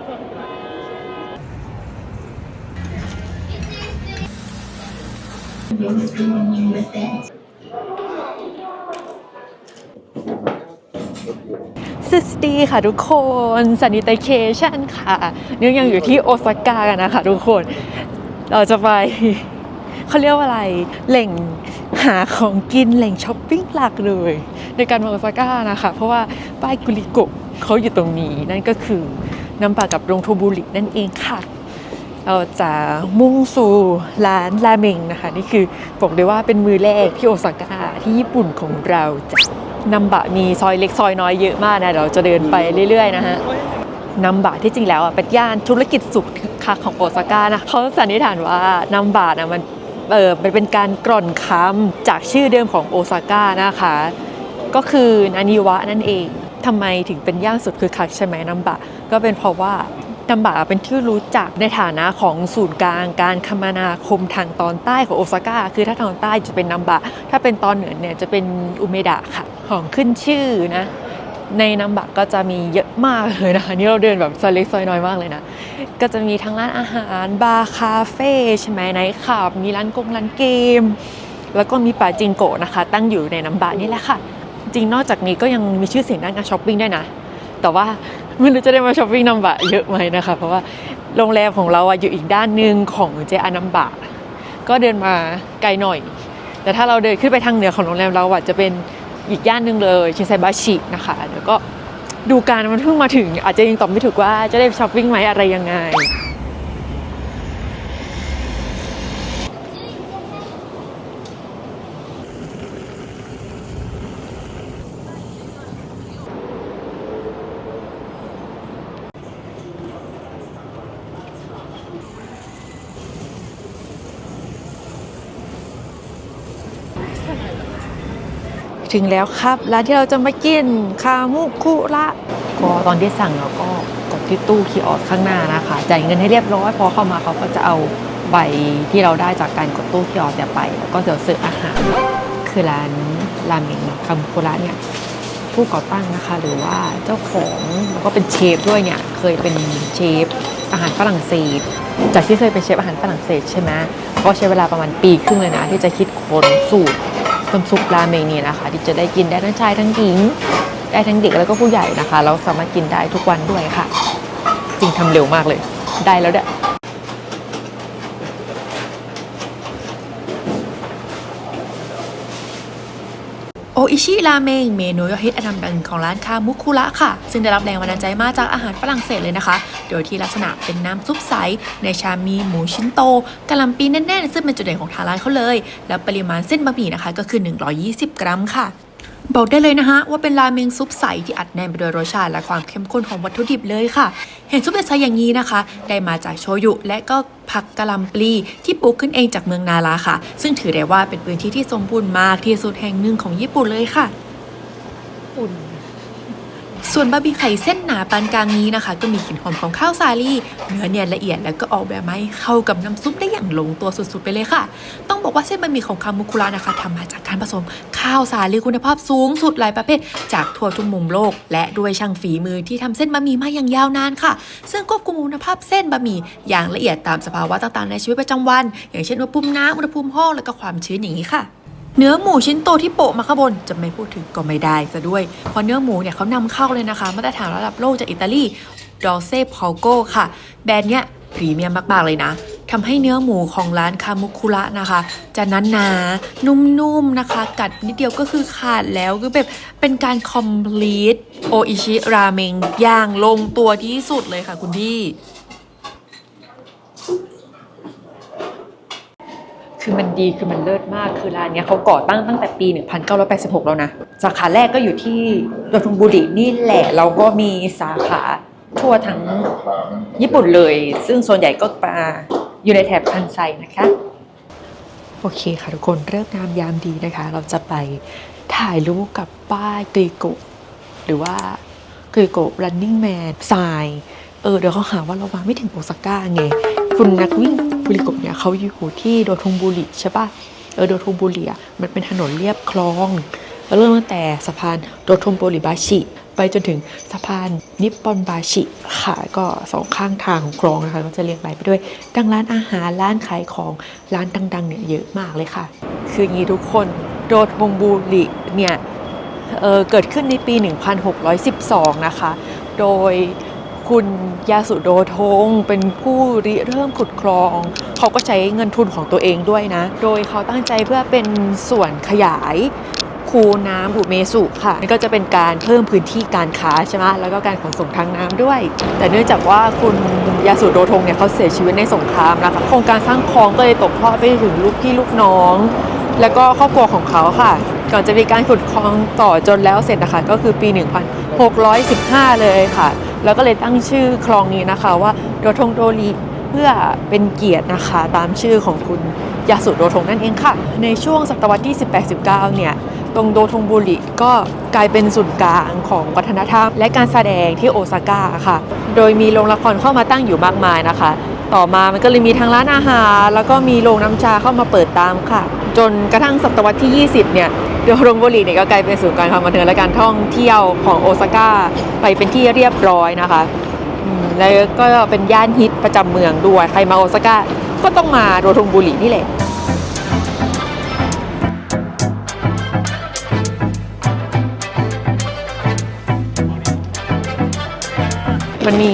สวัสดีค่ะทุกคนสันิตเคชันค่ะเนื่องยังอยู่ที่โอซาก้ากันนะคะทุกคน เราจะไปเขาเรียกว่าอะไรแหล่งหาของกินแหล่งช้อปปิ้งหลักเลย ในการมาโอซาก้านะคะ เพราะว่าป้ายกุลิโกะเขาอยู่ตรงนี้นั่นก็คือ น้ำปลากับโรงโทบุรินั่นเองค่ะ เราจะมุ่งสู่ร้านราเมงนะคะ นี่คือบอกเลยว่าเป็นมือแรกที่โอซาก้าที่ญี่ปุ่นของเราจะนัมบะมีซอยเล็กซอยน้อยเยอะมากนะเดี๋ยวเราจะเดินไปเรื่อยๆนะฮะนัมบะที่จริงแล้วอะเป็นย่านธุรกิจสุขคักของโอซาก้านะเขาสันนิษฐานว่านัมบะนะมันเออมันเป็นการกร่อนคำจากชื่อเดิมของโอซาก้านะคะ ก็คือนานิวะนั่นเอง ทำไมถึงเป็นย่านสุดคือคักใช่ไหมนัมบะ ก็เป็นเพราะว่านัมบะเป็นที่รู้จักในฐานะของศูนย์กลางการคมนาคมทางตอนใต้ของโอซาก้าคือถ้าทางใต้จะเป็นนัมบะ ถ้าเป็นตอนเหนือเนี่ยจะเป็นอุเมดะค่ะของขึ้นชื่อนะในนัมบะก็จะมีเยอะมากเลยนะคะนี่เราเดินแบบซอยเล็กซอยน้อยมากเลยนะ ก็จะมีทั้งร้านอาหารบาร์คาเฟ่ใช่ไหมไนท์คลับมีร้านกงร้านเกม แล้วก็มีป่าจิงโกะนะคะ ตั้งอยู่ในนัมบะนี่แหละค่ะ จริงนอกจากนี้ก็ยังมีชื่อเสียงด้านการช้อปปิ้งได้นะ แต่ว่าไม่รู้จะได้มาช้อปปิ้งนัมบะเยอะไหมนะคะ เพราะว่าโรงแรมของเราอะอยู่อีกด้านหนึ่งของเจอานัมบะ ก็เดินมาไกลหน่อย แต่ถ้าเราเดินขึ้นไปทางเหนือของโรงแรมเราอะจะเป็นอีกย่านหนึ่งเลยชินไซบาชินะคะเดี๋ยวก็ดูการมันเพิ่งมาถึงอาจจะยังตอบไม่ถูกว่าจะได้ช้อปปิ้งไหมอะไรยังไง ถึงแล้วครับร้านที่เราจะมากินคามุคุระก็ตอนที่สั่งเราก็กดที่ตู้คีออสข้างหน้านะคะจ่ายเงินให้เรียบร้อยพอเข้ามาเขาก็จะเอาใบที่เราได้จากการกดตู้คีออสเนี่ยไป แล้วก็เดี๋ยวเสิร์ฟอาหารคือร้านราเมงคามุคุระเนี่ยผู้ก่อตั้งนะคะหรือว่าเจ้าของแล้วก็เป็นเชฟด้วยเนี่ยเคยเป็นเชฟอาหารฝรั่งเศส จากที่เคยเป็นเชฟอาหารฝรั่งเศสใช่ไหมก็ใช้เวลาประมาณปีครึ่งเลยนะที่จะคิดค้นสูตร น้ำซุปราเมงนี่นะคะ ที่จะได้กินได้ทั้งชายทั้งหญิง ได้ทั้งเด็กแล้วก็ผู้ใหญ่นะคะ เราสามารถกินได้ทุกวันด้วยค่ะ จริงทำเร็วมากเลย ได้แล้วเด้อ ออิชิราเมงเมนูยอดฮิตอันดับหนึ่งของร้านคามุคุระค่ะ ซึ่งได้รับแรงบันดาลใจมาจากอาหารฝรั่งเศสเลยนะคะ โดยที่ลักษณะเป็นน้ำซุปใส ในชามมีหมูชิ้นโตกะหล่ำปีแน่นๆ ซึ่งเป็นจุดเด่นของทางร้านเขาเลย แล้วปริมาณเส้นบะหมี่นะคะก็คือ 120 กรัมค่ะ บอกได้เลยนะฮะว่าเป็นราเมงซุปใสที่อัดแน่นไปด้วยรสชาติและความเข้มข้นของวัตถุดิบเลยค่ะ เห็นซุปเป็นไซส์อย่างนี้นะคะ ได้มาจากโชยุและก็ผักกะหล่ำปลีที่ปลูกขึ้นเองจากเมืองนาราค่ะ ซึ่งถือได้ว่าเป็นพื้นที่ที่สมบูรณ์มากที่สุดแห่งหนึ่งของญี่ปุ่นเลยค่ะอุ่น ส่วนบะหมี่ไข่เส้นหนาปานกลางนี้นะคะ ก็มีกลิ่นหอมของข้าวสาลีเนื้อเนียนละเอียดแล้วก็ออกแบบมาให้เข้ากับน้ำซุปได้อย่างลงตัวสุดๆไปเลยค่ะ ต้องบอกว่าเส้นบะหมี่ของคามุคุระนะคะทำมาจากการผสมข้าวสาลีคุณภาพสูงสุดหลายประเภท จากทั่วทุกมุมโลก และด้วยช่างฝีมือที่ทำเส้นบะหมี่มาอย่างยาวนานค่ะ ซึ่งควบคุมคุณภาพเส้นบะหมี่อย่างละเอียดตามสภาวะต่างๆในชีวิตประจำวัน อย่างเช่นอุณหภูมิน้ำอุณหภูมิห้องและก็ความชื้นอย่างนี้ค่ะ เนื้อหมูชิ้นโตที่โปะมาข้างบนจะไม่พูดถึงก็ไม่ได้ซะด้วย เพราะเนื้อหมูเนี่ยเขานำเข้าเลยนะคะ มาตรฐานระดับโลกจากอิตาลีดอเซ่พอโกค่ะ แบรนด์เนี้ยพรีเมียมมาก ๆ เลยนะทำให้เนื้อหมูของร้านคามุคุระนะคะ จะนั้นหนา นุ่มๆนะคะ กัดนิดเดียวก็คือขาดแล้วคือแบบเป็นการ complete โออิชิราเมงอย่างลงตัวที่สุดเลยค่ะคุณพี่ คือมันดีคือมันเลิศมากคือร้านเนี้ยเขาก่อตั้งตั้งแต่ปี 1986 แล้วนะ สาขาแรกก็อยู่ที่โดทงบุรีนี่แหละเราก็มีสาขาทั่วทั้งญี่ปุ่นเลย ซึ่งส่วนใหญ่ก็มาอยู่ในแถบคันไซนะคะ โอเคค่ะทุกคนเลิกงามยามดีนะคะ เราจะไปถ่ายรูปกับป้ายกรีโกหรือว่ากรีโก running man ทรายเออเดี๋ยวเขาหาว่าเรามาไม่ถึงโอซาก้าไง คุณนักวิ่งบุริโกะเนี่ยเขาอยู่ที่โดทงบุรีใช่ปะเออโดทงบุรีอะมันเป็นถนนเรียบคลอง เริ่มตั้งแต่สะพานโดทงบุริบาชิไปจนถึงสะพานนิปปอนบาชิค่ะก็สองข้างทางของคลองนะคะก็จะเรียงรายไปด้วยดังร้านอาหารร้านขายของร้านดังๆเนี่ยเยอะมากเลยค่ะ คืออย่างนี้ทุกคนโดทงบุริเนี่ยเเกิดขึ้นในปี 1612 นะคะ โดย คุณยาสุโดทง เป็นผู้ริเริ่มขุดคลอง เขาก็ใช้เงินทุนของตัวเองด้วยนะ โดยเขาตั้งใจเพื่อเป็นส่วนขยายคูน้ำอุเมสุค่ะนี่ก็จะเป็นการเพิ่มพื้นที่การค้าใช่ไหมแล้วก็การขนส่งทางน้ำด้วย แต่เนื่องจากว่าคุณยาสุโดทงเนี่ยเขาเสียชีวิตในสงครามนะคะโครงการสร้างคลองก็เลยตกทอดไปถึงลูกพี่ลูกน้อง แล้วก็ครอบครัวของเขาค่ะ ก่อนจะมีการขุดคลองต่อจนแล้วเสร็จนะคะก็คือปี 1615 เลยค่ะ แล้วก็เลยตั้งชื่อคลองนี้นะคะว่าโดทงโดรีเพื่อเป็นเกียรตินะคะตามชื่อของคุณยาสุโดทงนั่นเองค่ะ ในช่วงศตวรรษที่ 18-19 เนี่ย ตรงโดทงบุริก็กลายเป็นศูนย์กลางของวัฒนธรรม และการแสดงที่โอซาก้าค่ะ โดยมีโรงละครเข้ามาตั้งอยู่มากมายนะคะ ต่อมามันก็เลยมีทางร้านอาหาร แล้วก็มีโรงน้ำชาเข้ามาเปิดตามค่ะ จนกระทั่งศตวรรษที่ 20 เนี่ยโดทงบุริเนี่ยก็กลายเป็นศูนย์การความบันเทิงและการท่องเที่ยวของโอซาก้าไปเป็นที่เรียบร้อยนะคะแล้วก็เป็นย่านฮิตประจำเมืองด้วย ใครมาโอซาก้าก็ต้องมาโดทงบุรินี่แหละมันมี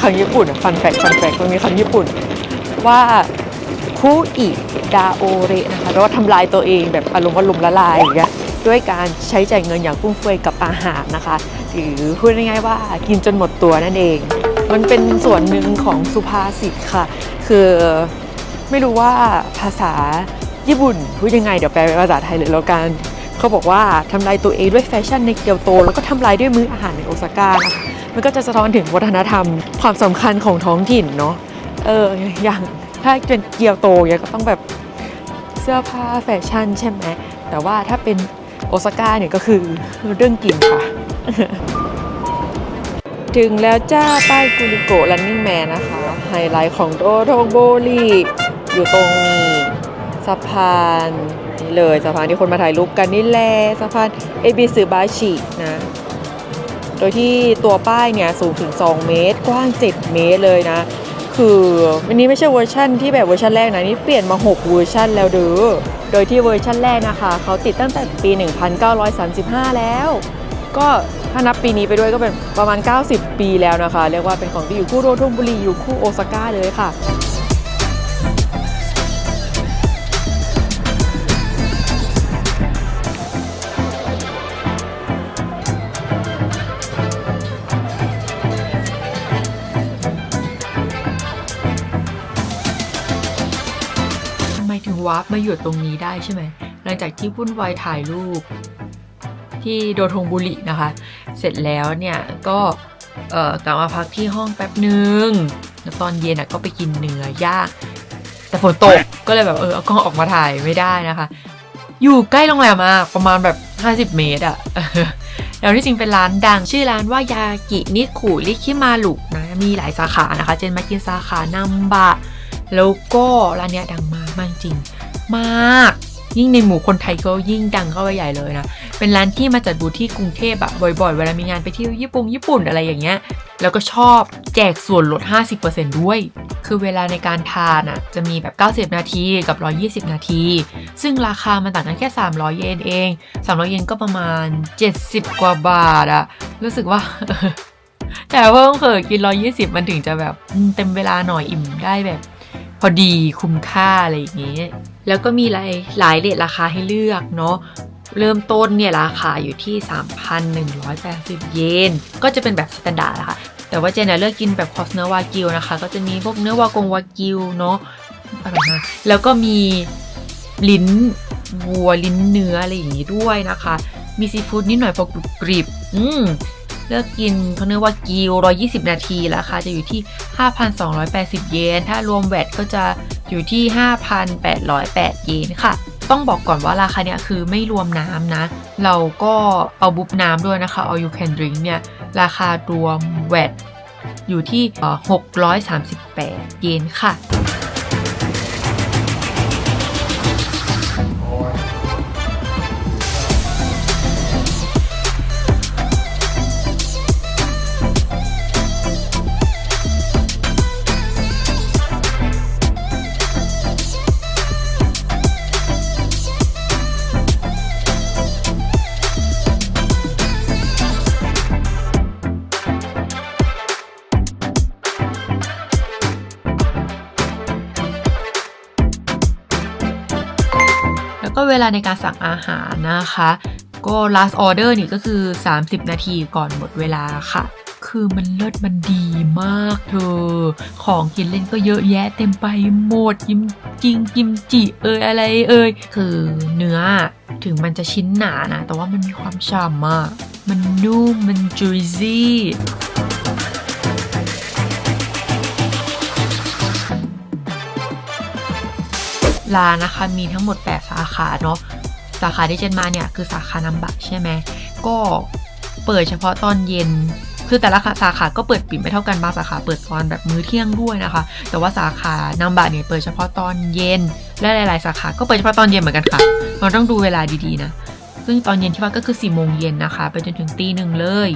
คำญี่ปุ่นฟันแฟกฟันแฟกมันมีคำญี่ปุ่นว่า คุอิดาโอเรนะคะแปลว่าทำลายตัวเองแบบอารมณ์ว่าลุมละลายอย่างเงี้ยด้วยการใช้จ่ายเงินอย่างฟุ่มเฟือยกับอาหารนะคะ หรือพูดง่ายๆว่ากินจนหมดตัวนั่นเอง มันเป็นส่วนหนึ่งของสุภาษิตค่ะ คือไม่รู้ว่าภาษาญี่ปุ่นพูดยังไงเดี๋ยวแปลเป็นภาษาไทยเลยแล้วกันเขาบอกว่าทำลายตัวเองด้วยแฟชั่นในเกียวโต แล้วก็ทำลายด้วยมื้ออาหารในโอซาก้ามันก็จะสะท้อนถึงวัฒนธรรม ความสำคัญของท้องถิ่นเนาะเอออย่าง ถ้าเป็นเกียวโตเนี่ยก็ต้องแบบเสื้อผ้าแฟชั่นใช่ไหม แต่ว่าถ้าเป็นโอซาก้าเนี่ยก็คือเรื่องกินค่ะ ถึงแล้วจ้าป้ายกุลิโกะ running man นะคะ ไฮไลท์ของโดโทโบลีอยู่ตรงนี้สะพานนี่เลยสะพานที่คนมาถ่ายรูปกันนี่แหละสะพานเอบิสึบาชินะโดยที่ตัวป้ายเนี่ยสูงถึง 2 เมตร กว้าง 7 เมตรเลยนะ คือวันนี้ไม่ใช่เวอร์ชั่นที่แบบเวอร์ชันแรกนะนี่เปลี่ยนมา 6 เวอร์ชันแล้วเด้อโดยที่เวอร์ชันแรกนะคะ เขาติดตั้งแต่ปี 1935 แล้ว ก็ถ้านับปีนี้ไปด้วยก็เป็นประมาณ 90 ปีแล้วนะคะ เรียกว่าเป็นของที่อยู่คู่โรทงบุรีอยู่คู่โอซาก้าเลยค่ะ วาร์ปมาอยู่ตรงนี้ได้ใช่ไหมหลังจากที่วุ่นวายถ่ายรูป ที่โดทงบุรีนะคะ เสร็จแล้วเนี่ยก็เออกลับมาพักที่ห้องแป๊บหนึ่งแล้วตอนเย็นอะก็ไปกินเนื้อย่างแต่ฝนตกก็เลยแบบเออเอากล้องออกมาถ่ายไม่ได้นะคะ อยู่ใกล้โรงแรมมากประมาณแบบ 50 เมตรอะแล้วที่จริงเป็นร้านดังชื่อร้านว่ายากินิคุริคิมารุนะมีหลายสาขานะคะ เจนมากินสาขานัมบะ แล้วก็ร้านเนี้ยดังมากมากจริง มาก ยิ่งในหมู่คนไทยก็ยิ่งดังเข้าไปใหญ่เลยนะ เป็นร้านที่มาจัดบูธที่กรุงเทพอะบ่อยๆ เวลามีงานไปเที่ยวญี่ปุ่งญี่ปุ่นอะไรอย่างเงี้ย แล้วก็ชอบแจกส่วนลด 50%ด้วย คือเวลาในการทานอะจะมีแบบ 90 นาทีกับ 120 นาที ซึ่งราคามันต่างกันแค่ 300 เยนเอง 300 เยนก็ประมาณ 70 กว่าบาทอะรู้สึกว่าแต่เพิ่มเขิกิน 120 มันถึงจะแบบเต็มเวลาหน่อยอิ่มได้แบบ พอดีคุ้มค่าอะไรอย่างเงี้ยแล้วก็มีหลายหลายเลทราคาให้เลือกเนาะเริ่มต้นเนี่ยราคาอยู่ที่ 3,180 เยน ก็จะเป็นแบบสแตนดาร์ดนะคะแต่ว่าเจนเนี่ยเลือกกินแบบคอสเนื้อวากิวนะคะ ก็จะมีพวกเนื้อวากงวากิวเนาะอร่อยมากแล้วก็มีลิ้นวัวลิ้นเนื้ออะไรอย่างงี้ด้วยนะคะ มีซีฟู้ดนิดหน่อยพอกรุบกริบ อืม เลือกกินเขาเนื้อวากิว120 นาทีราคาจะอยู่ที่ 5,280 เยน ถ้ารวมแวตก็จะอยู่ที่ 5,808 เยนค่ะ ต้องบอกก่อนว่าราคาเนี่ยคือไม่รวมน้ำนะ เราก็เอาบุบน้ำด้วยนะคะ เอา you can drink เนี่ยราคารวมแวตอยู่ที่เอ่อ638 เยนค่ะ วลาในการสั่งอาหารนะคะ ก็ last order นี่ก็คือ 30 นาทีก่อนหมดเวลาค่ะ คือมันเลิศมันดีมากเธอ ของกินเล่นก็เยอะแยะเต็มไปหมดยิมจริงกิมจิเอยอะไรเอยคือเนื้อถึงมันจะชิ้นหนานะ แต่ว่ามันมีความฉ่ำมากมันนุ่มมัน juicy ร้านนะคะมีทั้งหมด 8 สาขาเนาะสาขาที่เจนมาเนี่ยคือสาขานำบะใช่ไหมก็เปิดเฉพาะตอนเย็น คือแต่ละสาขาก็เปิดปิดไม่เท่ากันบางสาขาเปิดตอนแบบมื้อเที่ยงด้วยนะคะ แต่ว่าสาขานำบะเนี่ยเปิดเฉพาะตอนเย็น และหลาย ๆ สาขาก็เปิดเฉพาะตอนเย็นเหมือนกันค่ะเราต้องดูเวลาดีๆนะซึ่งตอนเย็นที่ว่าก็คือ4โมงเย็นนะคะ ไปจนถึงตีหนึ่งเลย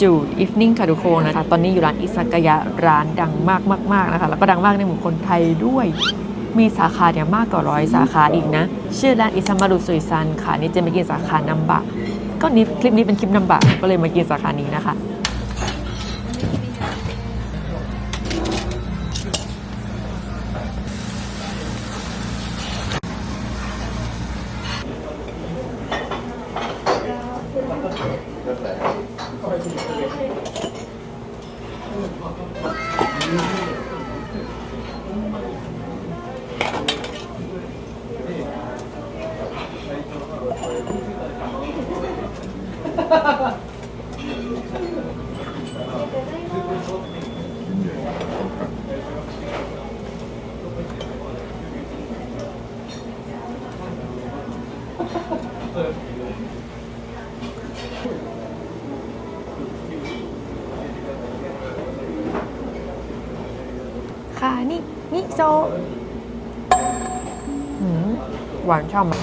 จูดอีฟนิ่งคาดูโคนะคะตอนนี้อยู่ร้านอิซากายะร้านดังมากมากๆนะคะแล้วก็ดังมากในหมู่คนไทยด้วย มีสาขาเนี่ยมากกว่าร้อยสาขาอีกนะ ชื่อร้านอิซามารุสุยซันค่ะนี่จะมากินสาขานัมบะก็นี้คลิปนี้เป็นคลิปนัมบะก็เลยมากินสาขานี้นะคะ ค่ะ นี่ นี่โซหืมหวานช่ำอะ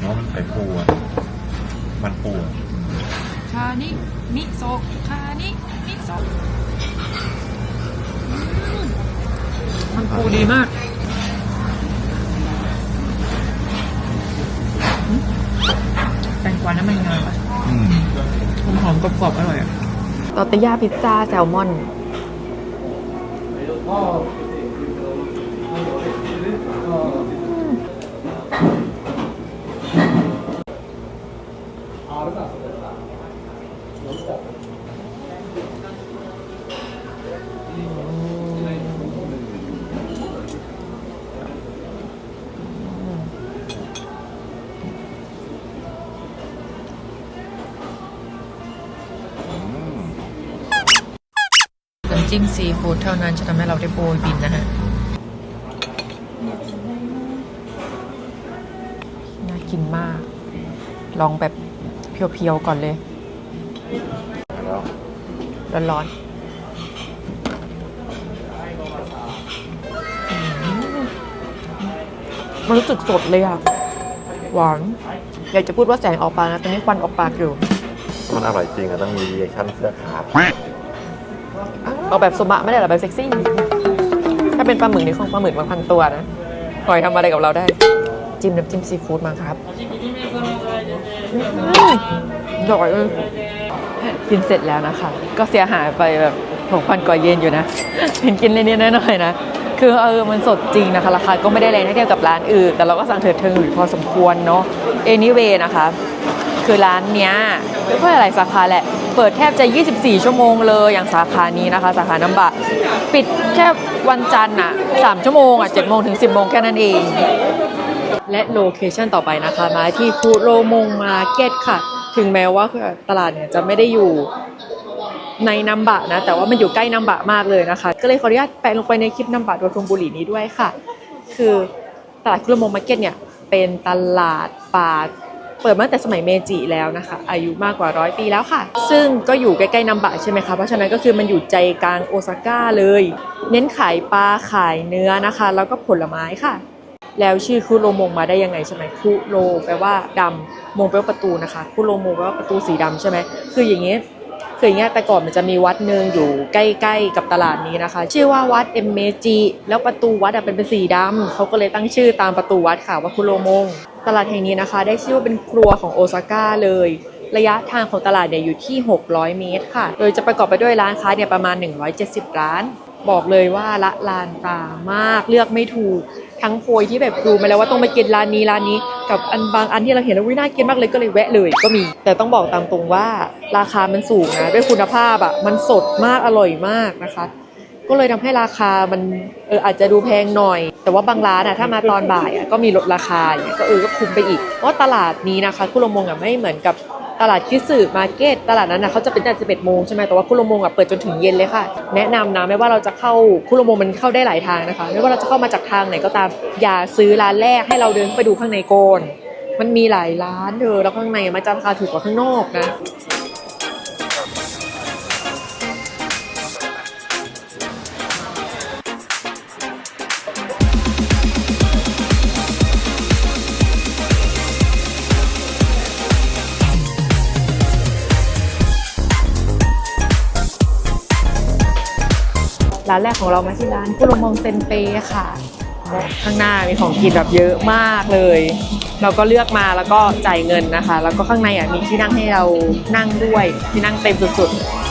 เนาะมันไข่ปูอะมันปูอะ คานิมิโซะคานิมิโซะมันปูดีมากหืมแตงกวาน้ำมันงาปะ อืม หอมๆกรอบๆอร่อยอะ ตอตยาพิซซ่าแซลมอน จิ้มซีฟู้ดเท่านั้นจะทำให้เราได้โบยบินนะฮะ น่ากินมาก ลองแบบเพียวๆก่อนเลย ร้อนๆมันรู้สึกสดเลยอะหวาน อยากจะพูดว่าแสงออกปากนะ ตอนนี้ควันออกปากอยู่ มันอร่อยจริงอะต้องมีรีแอคชั่นเสื้อขาด เอาแบบโซบะไม่ได้หรอแบบเซ็กซี่ ถ้าเป็นปลาหมึกนี่คงปลาหมึกมาพันตัวนะหอยทำอะไรกับเราได้ จิ้มน้ำจิ้มซีฟู้ดมาครับอืมอร่อยเลยกินเสร็จแล้วนะคะ ก็เสียหายไปแบบหกพันกว่าเยนอยู่นะเป็นกินเล่นๆน้อยๆนะ คือเออมันสดจริงนะคะ ราคาก็ไม่ได้แรงถ้าเทียบกับร้านอื่น แต่เราก็สั่งเถิดเทิงอยู่พอสมควรเนาะ anyway นะคะ คือร้านเนี้ยไม่ค่อยหลายสาขาแหละ เปิดแทบจะ 24 ชั่วโมงเลยอย่างสาขานี้นะคะ สาขาน้ำบะปิดแค่วันจันทร์อะ3ชั่วโมงอะ7โมงถึง 10โมงแค่นั้นเอง และโลเคชันต่อไปนะคะมาที่คูโรมงมาร์เก็ตค่ะ ถึงแม้ว่าตลาดเนี่ยจะไม่ได้อยู่ในนัมบะนะ แต่ว่ามันอยู่ใกล้นัมบะมากเลยนะคะ ก็เลยขออนุญาตแปะลงไปในคลิปนัมบะโดยทงบุรีนี้ด้วยค่ะ คือตลาดคุโรมงมาร์เก็ตเนี่ยเป็นตลาดป่า เปิดมาตั้งแต่สมัยเมจิแล้วนะคะ อายุมากกว่าร้อยปีแล้วค่ะ ซึ่งก็อยู่ใกล้ๆนัมบะใช่ไหมคะ เพราะฉะนั้นก็คือมันอยู่ใจกลางโอซาก้าเลย เน้นขายปลาขายเนื้อนะคะ แล้วก็ผลไม้ค่ะ แล้วชื่อคุโรมงมาได้ยังไงใช่ไหมคุโรแปลว่าดำมงแปลว่าประตูนะคะ คุโรมงแปลว่าประตูสีดำใช่ไหมคืออย่างนี้ คืออย่างเงี้ยแต่ก่อนมันจะมีวัดหนึ่งอยู่ใกล้ๆกับตลาดนี้นะคะ ชื่อว่าวัดเอมเมจิแล้วประตูวัดเป็นเป็นสีดำเขาก็เลยตั้งชื่อตามประตูวัดค่ะว่าคุโรมง ตลาดแห่งนี้นะคะ ได้ชื่อว่าเป็นครัวของโอซาก้าเลยระยะทางของตลาดเนี่ยอยู่ที่ 600 เมตรค่ะ โดยจะประกอบไปด้วยร้านค้าเนี่ยประมาณ 170 ร้าน บอกเลยว่าละลานตามากเลือกไม่ถูกทั้งโพยที่แบบดูมาแล้วว่าต้องไปกินร้านนี้ร้านนี้กับอันบางอันที่เราเห็นแล้ววิน่ากินมากเลยก็เลยแวะเลยก็มี แต่ต้องบอกตามตรงว่าราคามันสูงนะด้วยคุณภาพอะมันสดมากอร่อยมากนะคะ ก็เลยทำให้ราคามันเอออาจจะดูแพงหน่อย แต่ว่าบางร้านอะถ้ามาตอนบ่ายอะก็มีลดราคาอย่างเงี้ยก็เออก็คุ้มไปอีกเพราะตลาดนี้นะคะคุโรมงอะไม่เหมือนกับ ตลาดคิสึมาร์เก็ตตลาดนั้นน่ะเขาจะเป็นตั้งแต่11โมงใช่ไหมแต่ว่าคุโรโมงอะเปิดจนถึงเย็นเลยค่ะ แนะนำนะไม่ว่าเราจะเข้าคุโรโมงมันเข้าได้หลายทางนะคะ ไม่ว่าเราจะเข้ามาจากทางไหนก็ตามอย่าซื้อร้านแรกให้เราเดินเข้าไปดูข้างในก่อนมันมีหลายร้านเธอแล้วข้างในมันจะราคาถูกกว่าข้างนอกนะ ร้านแรกของเรามาที่ร้านคุโรมงเซนเปค่ะข้างหน้ามีของกินแบบเยอะมากเลย เราก็เลือกมาแล้วก็จ่ายเงินนะคะ แล้วก็ข้างในอะมีที่นั่งให้เรานั่งด้วยที่นั่งเต็มสุดๆ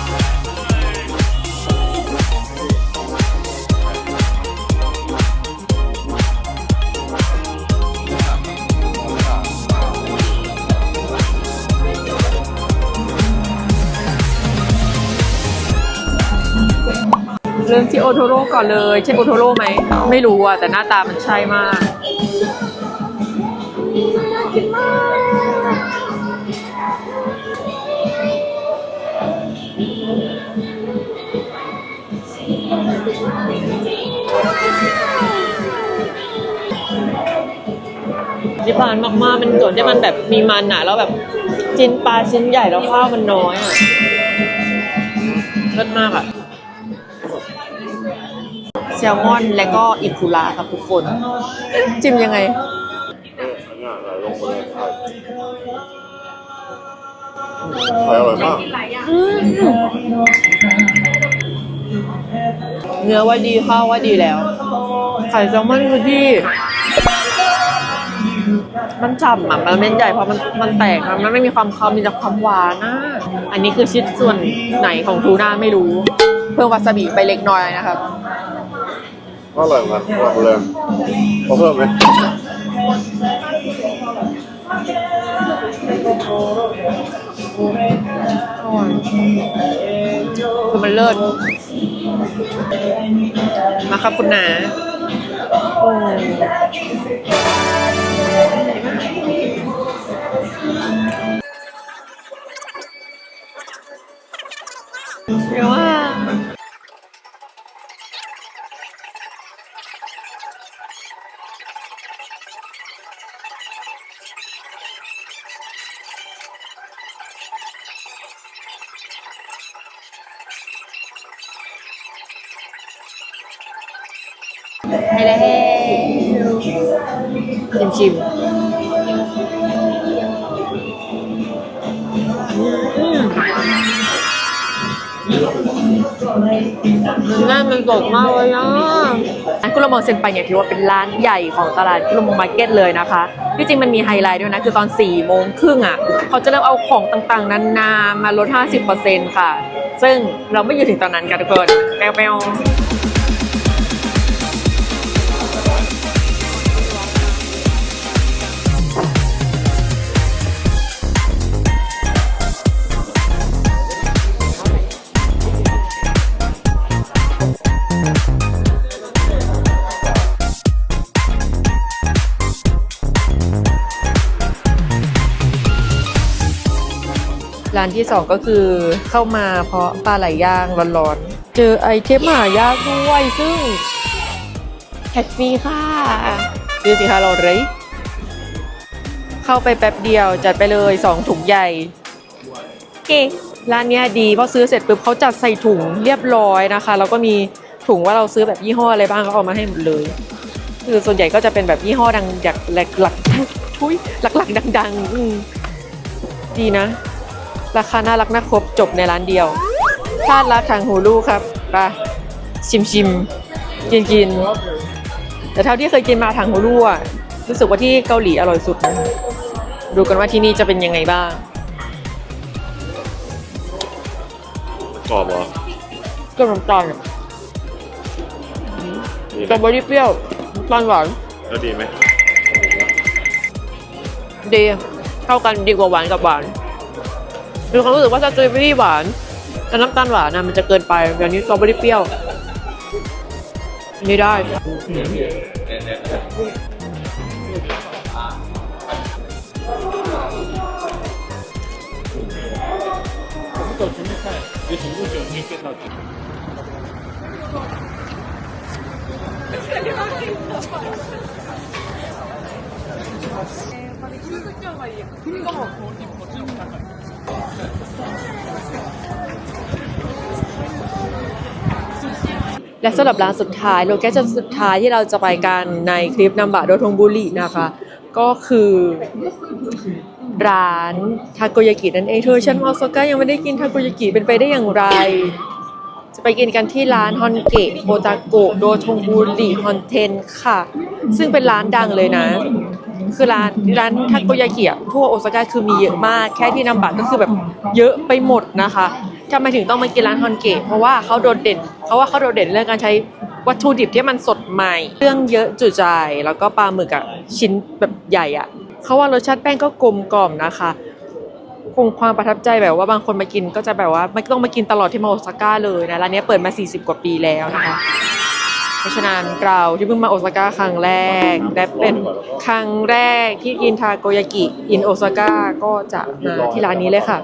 เริ่มที่โอโทโร่ก่อนเลย ใช่โอโทโร่ไหม ไม่รู้อะ แต่หน้าตามันใช่มากน่ากินมากญี่ปุ่นมากๆมันส่วนที่มันแบบมีมันอะแล้วแบบชิ้นปลาชิ้นใหญ่แล้วข้าวมันน้อยอะเลิศมากอะ ลมอน และก็อิคุระครับทุกคน จิ้มยังไงอร่อยมากเนื้อว่าดีข้าวว่าดีแล้ว ไข่แซลมอนคือที่ มันฉ่ำอะ มันเม็ดใหญ่เพราะมันมันแตกอะมันไม่มีความคาวมีแต่ความหวานนะอันนี้คือชิ้นส่วนไหนของทูน่าไม่รู้ เพิ่มวาซาบิไปเล็กน้อยนะครับ อร่อยเหมือนกันบอกเลยเอาเพิ่มไหมคือมันเลิศมาครับคุณนาโอ้เดี๋ยวว่า ให้ได้ให้ชิมชิมน่นมันสดมากเลยนะร้านกุลมองเซนไปเนี่ยถือว่าเป็นร้านใหญ่ของตลาดกุลมองมาร์เก็ตเลยนะคะ ที่จริงมันมีไฮไลท์ด้วยนะ คือตอน4ี่โมงครึ่งอะ เขาจะเริ่มเอาของต่างๆ นานามาลด 50%ค่ะ ซึ่งเราไม่อยู่ถึงตอนนั้นกันทุกคนแปลวๆ ร้านที่สองก็คือเข้ามาเพราะปลาไหลย่างร้อนๆ เจอไอเทมหายากด้วยซึ่งแคทฟรีค่ะดูสิคะเราเลยเข้าไปแป๊บเดียวจัดไปเลยสองถุงใหญ่เก๋ร้านเนี้ยดีเพราะซื้อเสร็จปุ๊บเขาจัดใส่ถุงเรียบร้อยนะคะ แล้วก็มีถุงว่าเราซื้อแบบยี่ห้ออะไรบ้างเขาเอามาให้หมดเลย คือส่วนใหญ่ก็จะเป็นแบบยี่ห้อดังหลักหลักหลักทุยหลักๆดังๆอืมดีนะ ราคาน่ารักน่าครบจบในร้านเดียวพลาดรักทางหูลูกครับไปชิมชิมกินกินแต่เท่าที่เคยกินมาทางหูลูอะรู้สึกว่าที่เกาหลีอร่อยสุดนะดูกันว่าที่นี่จะเป็นยังไงบ้างกรอบเหรอก็น้ำตาลอะสตรอเบอรี่เปรี้ยวน้ำตาลหวานแล้วดีไหมดีเข้ากันดีกว่าหวานกับหวาน มีความรู้สึกว่าสตรอเบอรี่หวานแต่น้ำตาลหวานนะมันจะเกินไปอย่างนี้สตรอเบอรี่เปรี้ยวอันนี่ได้ และสำหรับร้านสุดท้ายโลเคชั่นสุดท้ายที่เราจะไปกันในคลิปนัมบะโดทงบุรีนะคะ ก็คือร้านทาโกยากินั่นเองเธอฉันมาโอซาก้ายังไม่ได้กินทาโกยากิเป็นไปได้อย่างไร จะไปกินกันที่ร้านฮอนเกะโอตาโกโดทงบุรีฮอนเทนค่ะ ซึ่งเป็นร้านดังเลยนะ คือร้านร้านทาโกยากิอะทั่วโอซาก้าคือมีเยอะมาก แค่ที่นัมบะก็คือแบบเยอะไปหมดนะคะทำไมถึงต้องมากินร้านฮอนเกะเพราะว่าเขาโดดเด่นเพราะว่าเขาโดดเด่นเรื่องการใช้วัตถุดิบที่มันสดใหม่ เครื่องเยอะจุใจแล้วก็ปลาหมึกอะชิ้นแบบใหญ่อะเขาว่ารสชาติแป้งก็กลมกล่อมนะคะคงความประทับใจแบบว่าบางคนมากินก็จะแบบว่าไม่ต้องมากินตลอดที่มาโอซาก้าเลยนะร้านนี้เปิดมา 40 กว่าปีแล้วนะคะ ราะฉะนั้นเราที่เพิ่งมาโอซาก้าครั้งแรก และเป็นครั้งแรกที่กินทาโกยากิอินโอซาก้าก็จะมาที่ร้านนี้เลยค่ะ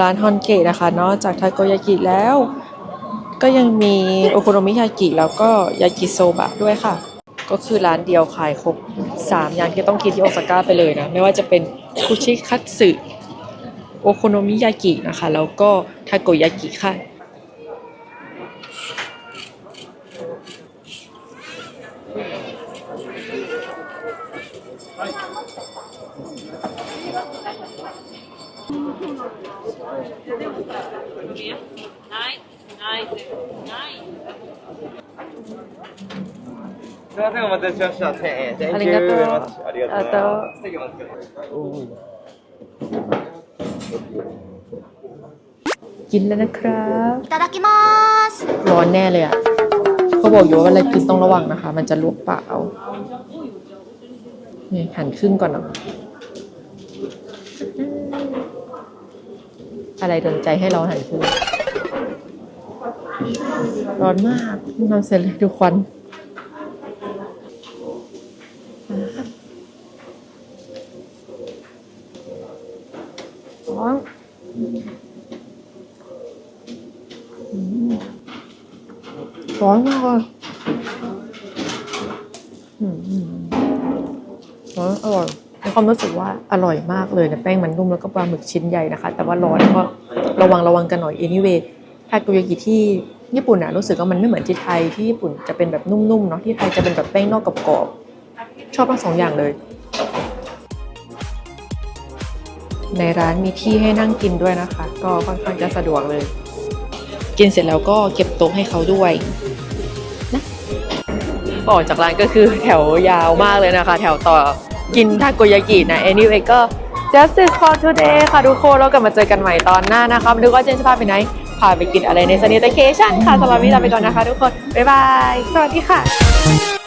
ร้านฮอนเกะนะคะ นอกจากทาโกยากิแล้ว ก็ยังมีโอโคโนมิยากิแล้วก็ยากิโซบะด้วยค่ะ ก็คือร้านเดียวขายครบ 3 อย่างที่ต้องกินที่โอซาก้าไปเลยนะ ไม่ว่าจะเป็นคุชิคัตสึ โอโคโนมิยากินะคะ แล้วก็ทาโกยากิค่ะ すみません、お待たせしました。1000円。Thank あ you りがとう very much. ありがとう กินแล้วนะครับ いただきます ร้อนแน่เลยอ่ะเขาบอกอยู่ว่าเวลากินต้องระวังนะคะ มันจะลวกปากเอานี่หั่นครึ่งก่อนเนาะอะไรโดนใจให้เราหั่นครึ่งร้อนมากทำเสร็จเลยทุกคนร้อน ร้อนมากเลยอืมอืมอร่อยมีความรู้สึกว่าอร่อยมากเลยนะแป้งมันนุ่มแล้วก็ปลาหมึกชิ้นใหญ่นะคะ แต่ว่าร้อนก็ระวังระวังกันหน่อย anyway ทาโกยากิที่ญี่ปุ่นอะรู้สึกว่ามันไม่เหมือนที่ไทยที่ญี่ปุ่นจะเป็นแบบนุ่มๆเนาะที่ไทยจะเป็นแบบแป้งนอกกรอบๆชอบทั้งสองอย่างเลย ในร้านมีที่ให้นั่งกินด้วยนะคะ ก็ค่อนข้างจะสะดวกเลย กินเสร็จแล้วก็เก็บโต๊ะให้เขาด้วย ออกจากร้านก็คือแถวยาวมากเลยนะคะ แถวต่อกินทาโกยากินะ anyway ก็ justice for today ค่ะทุกคนแล้วกลับมาเจอกันใหม่ตอนหน้านะคะมาดูว่าเจนจะพาไปไหนพาไปกินอะไรใน Sanitization ค่ะสำหรับวันนี้ลาไปก่อนนะคะทุกคน บ๊ายบาย สวัสดีค่ะ